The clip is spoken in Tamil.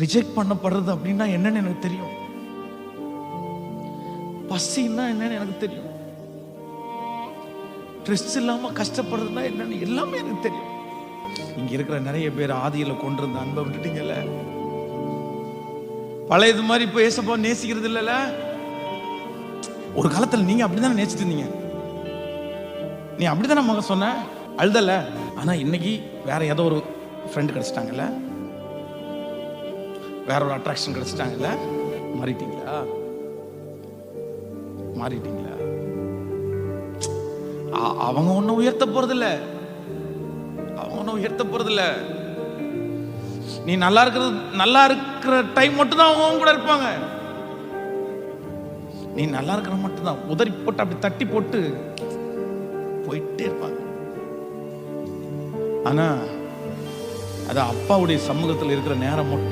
ரிஜெக்ட் பண்ணப்படுறது அப்படின்னா என்னன்னு எனக்கு தெரியும். பசின்னா என்னன்னு எனக்கு தெரியும். ட்ரெஸ் இல்லாம கஷ்டப்படுறதுனா என்னன்னு எல்லாமே எனக்கு தெரியும். இங்க இருக்கிற நிறைய பேர் ஆதியில கொண்டிருந்த அன்பை விட்டுட்டீங்கல்ல? பழையது மாதிரி இப்போ ஏசப்பா நேசிக்கிறது இல்லைல்ல? ஒரு காலத்துல நீங்க அப்படிதானே நேசிட்டு இருந்தீங்க? நீ அப்படிதானே மக சொன்ன? அழுதல ஆனா இன்னைக்கு வேற ஏதோ ஒரு ஃப்ரெண்டு கிடைச்சிட்டாங்கல்ல? வேற ஒரு அட்ராக்ஷன் கிடைச்சிட்டாங்கல்ல? மாறிட்டீங்களா? மாறிட்டீங்களா? அவங்க ஒன்றும் உயர்த்த போறதில்ல. அவங்க ஒன்றும் உயர்த்த போறதில்ல. நீ நல்லா இருக்கிறது நல்லா இருக்கிற டைம் மட்டும் தான் அவங்க கூட இருப்பாங்க. நீ நல்லா இருக்கிற மட்டும்தான். உதறி போட்டு அப்படி தட்டி போட்டு போயிட்டே இருப்பாங்க. ஆனா அது அப்பாவுடைய சமூகத்தில் இருக்கிற நேரம் மட்டும்